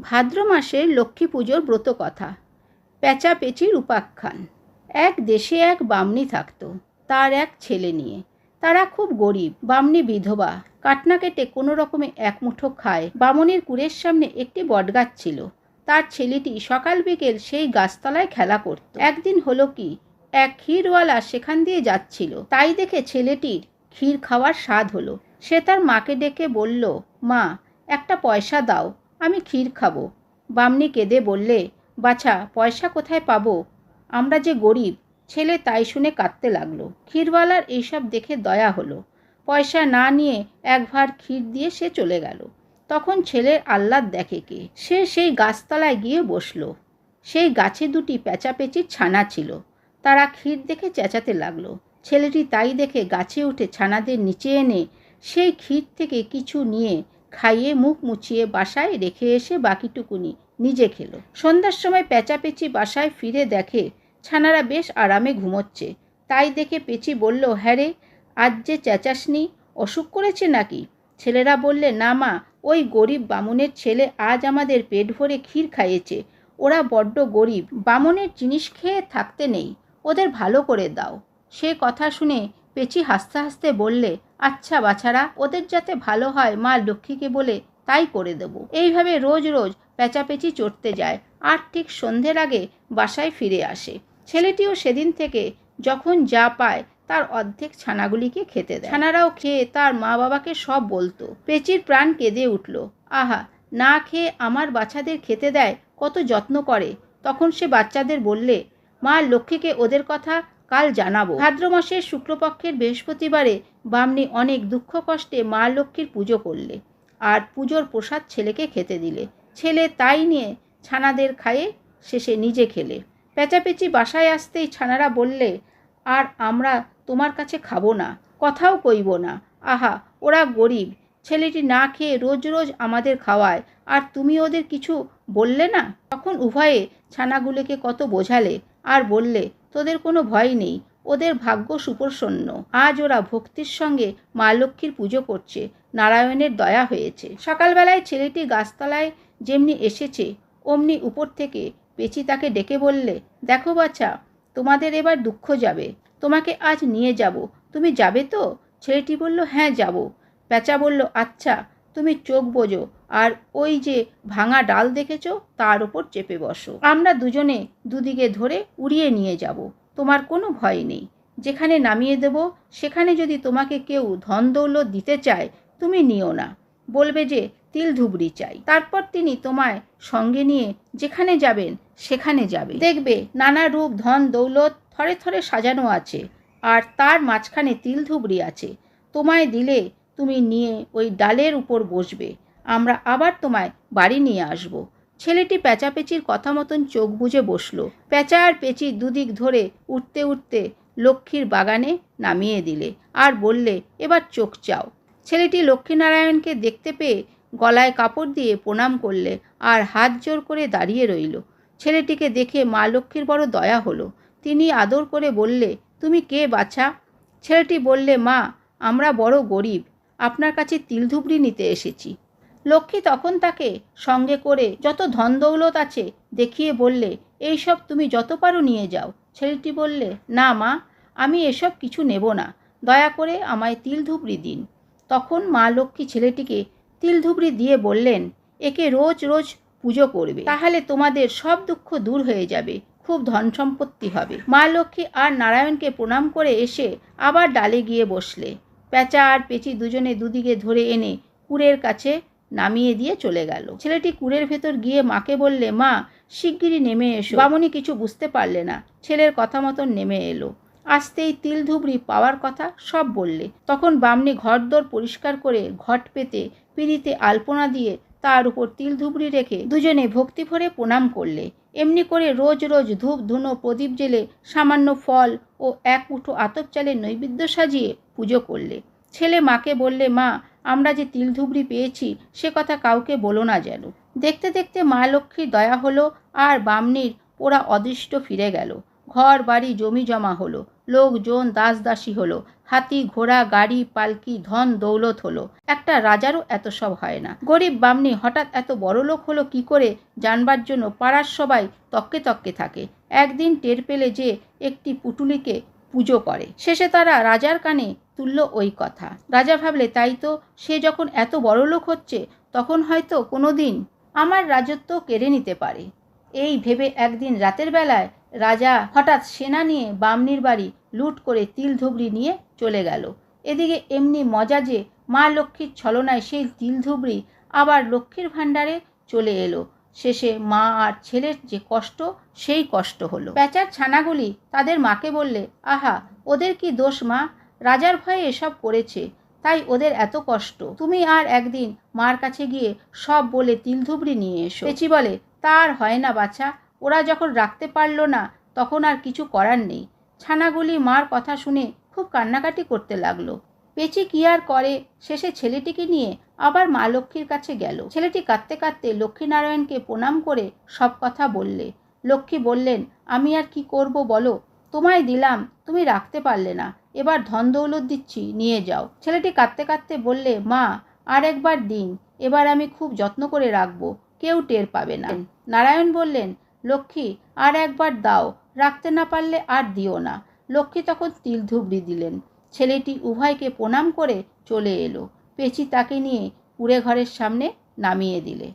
ভাদ্র মাসে লক্ষ্মী পুজোর ব্রত কথা। প্যাঁচা পেঁচির উপাখ্যান। এক দেশে এক বামনি থাকতো, তার এক ছেলে নিয়ে। তারা খুব গরিব, বামনি বিধবা। কাটনা কেটে কোনো রকমে এক মুঠো খায়। বামনের কুড়ের সামনে একটি বটগাছ ছিল। তার ছেলেটি সকাল বিকেল সেই গাছতলায় খেলা করত। একদিন হলো কি, এক ক্ষীরওয়ালা সেখান দিয়ে যাচ্ছিল। তাই দেখে ছেলেটির ক্ষীর খাওয়ার স্বাদ হলো। সে তার মাকে ডেকে বলল, মা, একটা পয়সা দাও। আমি ক্ষীর খাব। বামনি কেঁদে বললে, বাছা, পয়সা কোথায় পাবো? আমরা যে গরিব, ছেলে তাই শুনে কাঁদতে লাগল। ক্ষীরওয়ালার এইসব দেখে দয়া হলো। পয়সা না নিয়ে এক ভার ক্ষীর দিয়ে সে চলে গেল। তখন ছেলের আহ্লাদ দেখে কে? সে সেই গাছতলায় গিয়ে বসল। সেই গাছে দুটি পেঁচাপেচির ছানা ছিল। তারা ক্ষীর দেখে চেঁচাতে লাগল। ছেলেটি তাই দেখে গাছে উঠে ছানাদের নিচে এনে সেই ক্ষীর থেকে কিছু নিয়ে খাইয়ে মুখ মুছিয়ে বাসায় রেখে এসে বাকিটুকুনি নিজে খেলো। সন্ধ্যার সময় পেঁচাপেচি বাসায় ফিরে দেখে ছানারা বেশ আরামে ঘুমোচ্ছে। তাই দেখে পেচি বলল হ্যাঁ রে, আজ যে চেঁচাসনি, অসুখ করেছে নাকি? ছেলেরা বললে, না মা, ওই গরিব বামুনের ছেলে আজ আমাদের পেট ভরে ক্ষীর খাইয়েছে। ওরা বড্ড গরিব, বামনের জিনিস খেয়ে থাকতে নেই, ওদের ভালো করে দাও। সে কথা শুনে পেচি হাসতে হাসতে বললে আচ্ছা বাছারা, ওদের যাতে ভালো হয়, মা লক্ষ্মীকে বলে তাই করে দেব। এইভাবে রোজ রোজ পেঁচাপেচি চড়তে যায়। আর ঠিক সন্ধ্যের আগে বাসায় ফিরে আসে। ছেলেটিও সেদিন থেকে যখন যা পায়, তার অর্ধেক ছানাগুলিকে খেতে দেয়। ছানারাও খেয়ে তার মা বাবাকে সব বলতো। পেচির প্রাণ কেঁদে উঠল। আহা, না খেয়ে আমার বাচ্চাদের খেতে দেয়, কত যত্ন করে। তখন সে বাচ্চাদের বললে, মা, লক্ষ্মীকে ওদের কথা কাল জানাব। ভাদ্র মাসের শুক্লপক্ষের বৃহস্পতিবারে বামনি অনেক দুঃখ কষ্টে মা লক্ষ্মীর পুজো করলে আর পুজোর প্রসাদ ছেলেকে খেতে দিলে। ছেলে তাই নিয়ে ছানাদের খাইয়ে শেষে নিজে খেলে। পেঁচাপেচি বাসায় আসতেই ছানারা বললে, আর আমরা তোমার কাছে খাব না, কথাও কইব না। আহা, ওরা গরিব, ছেলেটি না খেয়ে রোজ রোজ আমাদের খাওয়ায়, আর তুমি ওদের কিছু বললে না? তখন উভয়ে ছানাগুলোকে কত বোঝালে। আর বললে, তোদের কোনো ভয় নেই, ওদের ভাগ্য সুপ্রসন্ন। আজ ওরা ভক্তির সঙ্গে মা লক্ষ্মীর পুজো করছে, নারায়ণের দয়া হয়েছে। সকালবেলায় ছেলেটি গাছতলায় যেমনি এসেছে, অমনি উপর থেকে পেচি তাকে ডেকে বললে, দেখো বাচ্চা তোমাদের এবার দুঃখ যাবে। তোমাকে আজ নিয়ে যাব। তুমি যাবে তো? ছেলেটি বলল হ্যাঁ যাব। পেঁচা বলল আচ্ছা তুমি চোখ বোঝো আর ওই যে ভাঙা ডাল দেখেছ, তার ওপর চেপে বসো। আমরা দুজনে দুদিকে ধরে উড়িয়ে নিয়ে যাব, তোমার কোনো ভয় নেই। যেখানে নামিয়ে দেব, সেখানে যদি তোমাকে কেউ ধন দৌলত দিতে চায়, তুমি নিও না। বলবে যে তিল ধুবড়ি চাই। তারপর তিনি তোমায় সঙ্গে নিয়ে যেখানে যাবেন, সেখানে যাবে। দেখবে নানা রূপ ধন দৌলত থরে থরে সাজানো আছে, আর তার মাঝখানে তিল ধুবড়ি আছে। তোমায় দিলে তুমি নিয়ে ওই ডালের উপর বসবে। আমরা আবার তোমায় বাড়ি নিয়ে আসব। ছেলেটি পেঁচাপেচির কথা মতন চোখ বুজে বসল। পেঁচা আর পেঁচি দুদিক ধরে উঠতে উঠতে লক্ষ্মীর বাগানে নামিয়ে দিলে আর বললে, এবার চোখ চাও। ছেলেটি লক্ষ্মীনারায়ণকে দেখতে পেয়ে গলায় কাপড় দিয়ে প্রণাম করলে আর হাত জোর করে দাঁড়িয়ে রইল। ছেলেটিকে দেখে মা লক্ষ্মীর বড় দয়া হলো। তিনি আদর করে বললে, তুমি কে বাছা? ছেলেটি বললে, মা, আমরা বড় গরিব। আপনার কাছে তিলধুবড়ি নিতে এসেছি। লক্ষ্মী তখন তাকে সঙ্গে করে যত ধন দৌলত আছে দেখিয়ে বললে, এই সব তুমি যত পারো নিয়ে যাও। ছেলেটি বললে, না মা, আমি এসব কিছু নেব না। দয়া করে আমায় তিলধুবড়ি দিন। তখন মা লক্ষ্মী ছেলেটিকে তিলধুবড়ি দিয়ে বললেন, একে রোজ রোজ পুজো করবে। তাহলে তোমাদের সব দুঃখ দূর হয়ে যাবে। খুব ধন সম্পত্তি হবে। মা লক্ষ্মী আর নারায়ণকে প্রণাম করে এসে আবার ডালে গিয়ে বসলে। পেঁচা আর পেঁচি দুজনে দুদিকে ধরে এনে কুড়ের কাছে নামিয়ে দিয়ে চলে গেল। ছেলেটি কুড়ের ভেতর গিয়ে মাকে বললে মা শিগগিরই নেমে এসো। বামনি কিছু বুঝতে পারলে না ছেলের কথা মতন নেমে এলো। আসতেই তিল ধুবড়ি পাওয়ার কথা সব বললে। তখন বামনি ঘরদোর পরিষ্কার করে ঘট পেতে পিড়িতে আলপনা দিয়ে তার উপর তিল ধুবড়ি রেখে দুজনে ভক্তি ভরে প্রণাম করলে। এমনি করে রোজ রোজ ধূপ ধুনো প্রদীপ জেলে সামান্য ফল ও এক মুঠো আতপ চালের নৈবেদ্য সাজিয়ে পুজো করলে। ছেলে মাকে বললে, মা, আমরা যে তিল ধুবড়ি পেয়েছি, সে কথা কাউকে বলো না যেন। দেখতে দেখতে মা লক্ষ্মীর দয়া হলো আর বামনির পোড়া অদৃষ্ট ফিরে গেল। ঘর, বাড়ি, জমি জমা হলো। লোকজন দাস দাসী হলো। হাতি, ঘোড়া, গাড়ি, পালকি, ধন, দৌলত হলো। একটা রাজারও এত সব হয় না। গরিব বামনি হঠাৎ এত বড় লোক হলো কি করে জানবার জন্য পাড়ার সবাই তককে তককে থাকে। একদিন টের পেলে যে একটি পুটুলিকে পুজো করে। শেষে তারা রাজার কানে তুলল ওই কথা। রাজা ভাবলে, তাই তো সে যখন এত বড় লোক হচ্ছে, তখন হয়তো কোনো দিন আমার রাজত্ব কেড়ে নিতে পারে। এই ভেবে একদিন রাতের বেলায় রাজা হঠাৎ সেনা নিয়ে বামনির বাড়ি লুট করে তিল ধুবড়ি নিয়ে চলে গেল। এদিকে এমনি মজা যে মা লক্ষ্মীর ছলনায় সেই তিল ধুবড়ি আবার লক্ষ্মীর ভাণ্ডারে চলে এলো। শেষে মা আর ছেলের যে কষ্ট, সেই কষ্ট হলো। প্যাচার ছানাগুলি তাদের মাকে বললে, আহা, ওদের কি দোষ মা? রাজার ভয়ে এসব করেছে, তাই ওদের এত কষ্ট। তুমি আর একদিন মার কাছে গিয়ে সব বলে তিল ধুবড়ি নিয়ে এসো। পেচি বলে, তা আর হয় না বাছা, ওরা যখন রাখতে পারল না, তখন আর কিছু করার নেই। ছানাগুলি মার কথা শুনে খুব কান্নাকাটি করতে লাগল। পেচি কি আর করে, শেষে ছেলেটিকে নিয়ে আবার মা লক্ষ্মীর কাছে গেল। ছেলেটি কাঁদতে কাঁদতে লক্ষ্মীনারায়ণকে প্রণাম করে সব কথা বললে। লক্ষ্মী বললেন, আমি আর কি করব বলো, তোমায় দিলাম, তুমি রাখতে পারলে না। এবার ধন দৌলত দিচ্ছি, নিয়ে যাও। ছেলেটি কাঁদতে কাঁদতে বললে, মা, আর একবার দিন, এবার আমি খুব যত্ন করে রাখব, কেউ টের পাবে না। নারায়ণ বললেন, লক্ষ্মী, আর একবার দাও, রাখতে না পারলে আর দিও না। লক্ষ্মী তখন তিল ধুবড়ি দিলেন। ছেলেটি উভয়কে প্রণাম করে চলে এলো। পেচি তাকে নিয়ে কুড়ে ঘরের সামনে নামিয়ে দিলে।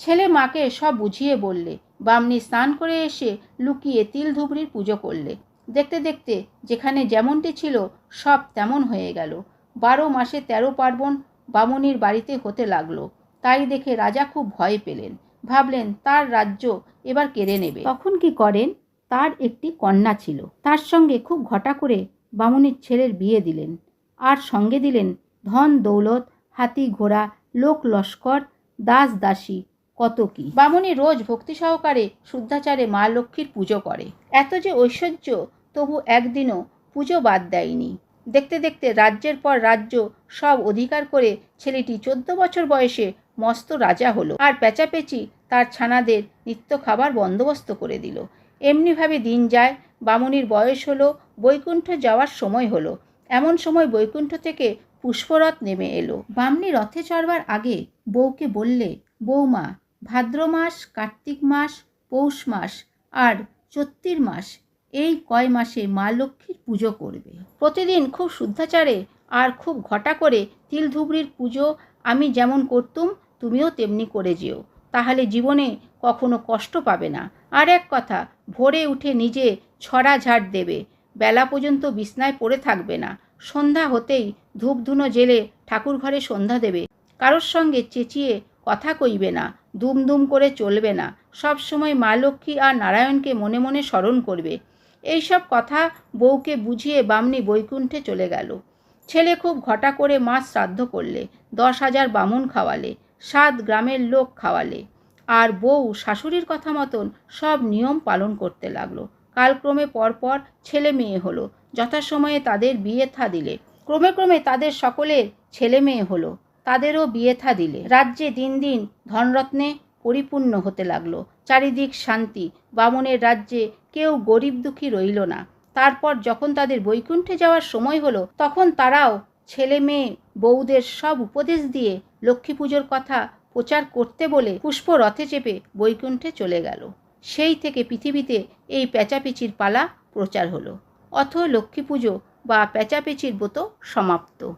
ছেলে মাকে সব বুঝিয়ে বললে। বামনি স্নান করে এসে লুকিয়ে তিল ধুবড়ির পুজো করলে। দেখতে দেখতে যেখানে যেমনটি ছিল, সব তেমন হয়ে গেল। বারো মাসে তেরো পার্বণ বামুনির বাড়িতে হতে লাগল। তাই দেখে রাজা খুব ভয় পেলেন। ভাবলেন, তার রাজ্য এবার কেড়ে নেবে। তখন কি করেন? তার একটি কন্যা ছিল। তার সঙ্গে খুব ঘটা করে বামুনির ছেলের বিয়ে দিলেন। আর সঙ্গে দিলেন ধন দৌলত, হাতি ঘোড়া, লোক লস্কর, দাস দাসী কত কি? বামুনি রোজ ভক্তি সহকারে শুদ্ধাচারে মা লক্ষ্মীর পুজো করে। এত যে ঐশ্বর্য, তবু একদিনও পুজো বাদ দেয়নি। দেখতে দেখতে রাজ্যের পর রাজ্য সব অধিকার করে ছেলেটি চোদ্দ বছর বয়সে মস্ত রাজা হলো আর পেঁচাপেচি তার ছানাদের নিত্য খাবার বন্দোবস্ত করে দিল। এমনিভাবে দিন যায়, বামুনির বয়স হলো, বৈকুণ্ঠ যাওয়ার সময় হলো। এমন সময় বৈকুণ্ঠ থেকে পুষ্পরথ নেমে এলো। বামনি রথে চড়বার আগে বউকে বললে বৌমা ভাদ্র মাস, কার্তিক মাস, পৌষ মাস আর চত্তির মাস এই কয় মাসে মা লক্ষ্মীর পুজো করবে। প্রতিদিন খুব শুদ্ধাচারে আর খুব ঘটা করে তিল ধুবড়ির পুজো আমি যেমন করতুম, তুমিও তেমনি করে যেও। তাহলে জীবনে কখনো কষ্ট পাবে না। আর এক কথা, ভোরে উঠে নিজে ছড়া ঝাড় দেবে। বেলা পর্যন্ত বিছনায় পড়ে থাকবে না। সন্ধ্যা হতেই ধূপধুনো জেলে ঠাকুর ঘরে সন্ধ্যা দেবে। কারোর সঙ্গে চেঁচিয়ে কথা কইবে না। দুম দুম করে চলবে না। সব সময় মা লক্ষ্মী আর নারায়ণকে মনে মনে স্মরণ করবে। এইসব কথা বউকে বুঝিয়ে বামনি বৈকুণ্ঠে চলে গেল। ছেলে খুব ঘটা করে মাছ শ্রাদ্ধ করলে, দশ হাজার বামুন খাওয়ালে, সাত গ্রামের লোক খাওয়ালে। আর বউ শাশুড়ির কথা মতন সব নিয়ম পালন করতে লাগল। কালক্রমে পরপর ছেলে মেয়ে হলো। যথাসময়ে তাদের বিয়ে থা দিলে। ক্রমে ক্রমে তাদের সকলের ছেলে মেয়ে হলো। তাদেরও বিয়েথা দিলে। রাজ্যে দিন দিন ধনরত্নে পরিপূর্ণ হতে লাগল। চারিদিক শান্তি। বামনের রাজ্যে কেউ গরিব দুঃখী রইল না। তারপর যখন তাদের বৈকুণ্ঠে যাওয়ার সময় হলো, তখন তারাও ছেলে মেয়ে, বউদের সব উপদেশ দিয়ে লক্ষ্মী পুজোর কথা প্রচার করতে বলে পুষ্প রথে চেপে বৈকুণ্ঠে চলে গেল। সেই থেকে পৃথিবীতে এই পেঁচাপেচির পালা প্রচার হলো। অথ লক্ষ্মী পুজো বা পেঁচাপেচির ব্রত সমাপ্ত।